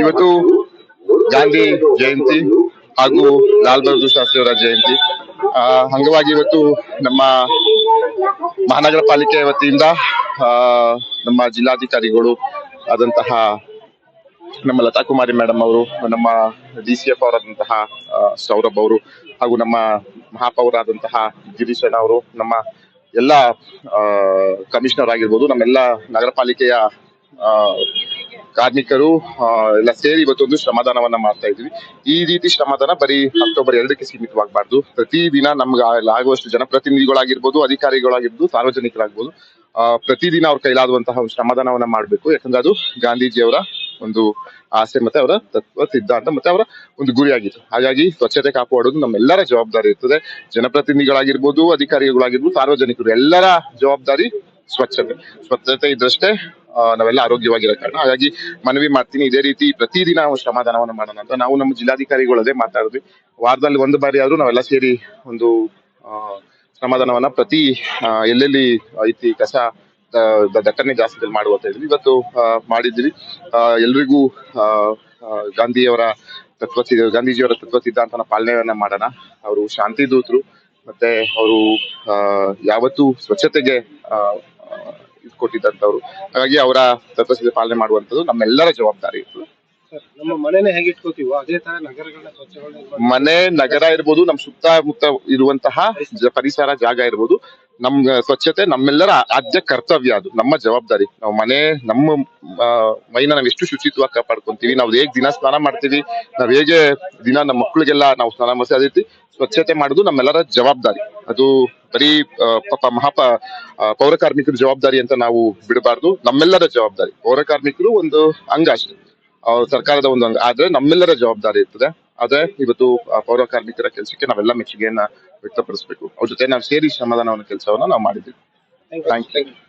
ಇವತ್ತು ಗಾಂಧಿ ಜಯಂತಿ ಹಾಗೂ ಲಾಲ್ ಬಹದ್ದೂರ್ ಶಾಸ್ತ್ರಿ ಅವರ ಜಯಂತಿ ಅಂಗವಾಗಿ ಇವತ್ತು ನಮ್ಮ ಮಹಾನಗರ ಪಾಲಿಕೆ ವತಿಯಿಂದ ನಮ್ಮ ಜಿಲ್ಲಾಧಿಕಾರಿಗಳು ಆದಂತಹ ನಮ್ಮ ಲತಾ ಕುಮಾರಿ ಮೇಡಮ್ ಅವರು, ನಮ್ಮ ಡಿ ಸಿ ಎಫ್ ಅವರಾದಂತಹ ಸೌರಭ್ ಅವರು ಹಾಗೂ ನಮ್ಮ ಮಹಾಪೌರಾದಂತಹ ಗಿರೀಶ್ ಅವರು, ನಮ್ಮ ಎಲ್ಲ ಕಮಿಷನರ್ ಆಗಿರ್ಬೋದು, ನಮ್ಮೆಲ್ಲ ನಗರ ಪಾಲಿಕೆಯ ಕಾರ್ಮಿಕರು ಎಲ್ಲ ಸೇರಿ ಇವತ್ತೊಂದು ಶ್ರಮದಾನವನ್ನ ಮಾಡ್ತಾ ಇದ್ವಿ ಈ ರೀತಿ ಶ್ರಮದಾನ ಬರೀ ಅಕ್ಟೋಬರ್ ಎರಡಕ್ಕೆ ಸೀಮಿತವಾಗಬಾರ್ದು. ಪ್ರತಿದಿನ ನಮ್ಗೆ ಆಗುವಷ್ಟು ಜನಪ್ರತಿನಿಧಿಗಳಾಗಿರ್ಬೋದು ಅಧಿಕಾರಿಗಳಾಗಿರ್ಬೋದು, ಸಾರ್ವಜನಿಕರಾಗ್ಬೋದು ಪ್ರತಿದಿನ ಅವ್ರ ಕೈಲಾದಂತಹ ಶ್ರಮದಾನವನ್ನ ಮಾಡಬೇಕು. ಯಾಕಂದ್ರೆ ಅದು ಗಾಂಧೀಜಿಯವರ ಒಂದು ಆಸೆ ಮತ್ತೆ ಅವರ ತತ್ವ, ಸಿದ್ಧಾಂತ ಮತ್ತೆ ಅವರ ಒಂದು ಗುರಿಯಾಗಿತ್ತು. ಹಾಗಾಗಿ ಸ್ವಚ್ಛತೆ ಕಾಪಾಡೋದು ನಮ್ಮೆಲ್ಲರ ಜವಾಬ್ದಾರಿ ಇರ್ತದೆ. ಜನಪ್ರತಿನಿಧಿಗಳಾಗಿರ್ಬೋದು, ಅಧಿಕಾರಿಗಳಾಗಿರ್ಬೋದು, ಸಾರ್ವಜನಿಕರು ಎಲ್ಲರ ಜವಾಬ್ದಾರಿ ಸ್ವಚ್ಛತೆ. ಸ್ವಚ್ಛತೆ ಇದ್ರಷ್ಟೇ ನಾವೆಲ್ಲ ಆರೋಗ್ಯವಾಗಿರೋ ಕಾರಣ. ಹಾಗಾಗಿ ಮನವಿ ಮಾಡ್ತೀನಿ. ಇದೇ ರೀತಿ ಪ್ರತಿದಿನ ನಾವು ಶ್ರಮದಾನವನ್ನು ಮಾಡೋಣ ಅಂತ. ನಾವು ನಮ್ಮ ಜಿಲ್ಲಾಧಿಕಾರಿಗಳದೇ ಮಾತಾಡಿದ್ವಿ ವಾರದಲ್ಲಿ ಒಂದು ಬಾರಿ ಆದ್ರೂ ನಾವೆಲ್ಲ ಸೇರಿ ಒಂದು ಶ್ರಮದಾನವನ್ನ ಪ್ರತಿ ಎಲ್ಲೆಲ್ಲಿ ಐತಿ ಕಸ ದಟ್ಟಣೆ ಜಾಸ್ತಿ ಮಾಡುವಂತ ಇದ್ವಿ ಇವತ್ತು ಮಾಡಿದ್ರಿ ಮಾಡಿದ್ವಿ ಎಲ್ರಿಗೂ ಗಾಂಧಿಯವರ ತತ್ವ ಗಾಂಧೀಜಿಯವರ ತತ್ವ ಸಿದ್ಧಾಂತನ ಪಾಲನೆಯನ್ನ ಮಾಡೋಣ. ಅವರು ಶಾಂತಿ ದೂತರು ಮತ್ತೆ ಅವರು ಯಾವತ್ತೂ ಸ್ವಚ್ಛತೆಗೆ ಕೊಟ್ಟಿದ್ದಂಥವ್ರು. ಹಾಗಾಗಿ ಅವರ ತತ್ವ ಸಿದ್ಧ ಪಾಲನೆ ಮಾಡುವಂತದ್ದು ನಮ್ಮೆಲ್ಲರ ಜವಾಬ್ದಾರಿ ಇತ್ತು ಸರ್, ನಮ್ಮ ಮನೆನೇ ಹೇಗೆ ಇಟ್ಕೋತೀವೋ ಅದೇ ತರ ನಗರಗಳನ್ನ ಸ್ವಚ್ಛಗೊಳಿಸಿ ಮನೆ ನಗರ ಇರ್ಬೋದು ನಮ್ ಸುತ್ತಮುತ್ತ ಇರುವಂತಹ ಪರಿಸರ ಜಾಗ ಇರ್ಬೋದು. ನಮ್ ಸ್ವಚ್ಛತೆ ನಮ್ಮೆಲ್ಲರ ಆದ್ಯ ಕರ್ತವ್ಯ ಅದು, ನಮ್ಮ ಜವಾಬ್ದಾರಿ. ನಾವು ಮನೆ, ನಮ್ಮ ಮೈನ ನಾವ್ ಎಷ್ಟು ಶುಚಿತ್ವ ಕಾಪಾಡ್ಕೊಂತೀವಿ, ನಾವು ಹೇಗ್ ದಿನ ಸ್ನಾನ ಮಾಡ್ತೀವಿ, ನಾವ್ ಹೇಗೆ ದಿನ ನಮ್ಮ ಮಕ್ಳಿಗೆಲ್ಲ ನಾವು ಸ್ನಾನ ಮಾಡಿಸಿ, ಅದೇ ರೀತಿ ಸ್ವಚ್ಛತೆ ಮಾಡೋದು ನಮ್ಮೆಲ್ಲರ ಜವಾಬ್ದಾರಿ. ಅದು ಬರೀ ಪಾಪ ಮಹಾಪ ಪೌರ ಕಾರ್ಮಿಕರ ಜವಾಬ್ದಾರಿ ಅಂತ ನಾವು ಬಿಡಬಾರ್ದು, ನಮ್ಮೆಲ್ಲರ ಜವಾಬ್ದಾರಿ. ಪೌರ ಕಾರ್ಮಿಕರು ಒಂದು ಅಂಗ ಅಷ್ಟೇ. ಸರ್ಕಾರದ ಒಂದು ಅಂಗ. ಆದ್ರೆ ನಮ್ಮೆಲ್ಲರ ಜವಾಬ್ದಾರಿ ಇರ್ತದೆ. ಆದ್ರೆ ಇವತ್ತು ಪೌರ ಕಾರ್ಮಿಕರ ಕೆಲಸಕ್ಕೆ ನಾವೆಲ್ಲ ಮೆಚ್ಚುಗೆಯನ್ನ ವ್ಯಕ್ತಪಡಿಸಬೇಕು. ಅವ್ರ ಜೊತೆ ನಾವು ಸೇರಿ ಶ್ರಮದಾನವನ್ನು ಕೆಲಸವನ್ನ ನಾವು ಮಾಡಿದ್ದೀವಿ ಥ್ಯಾಂಕ್ ಯು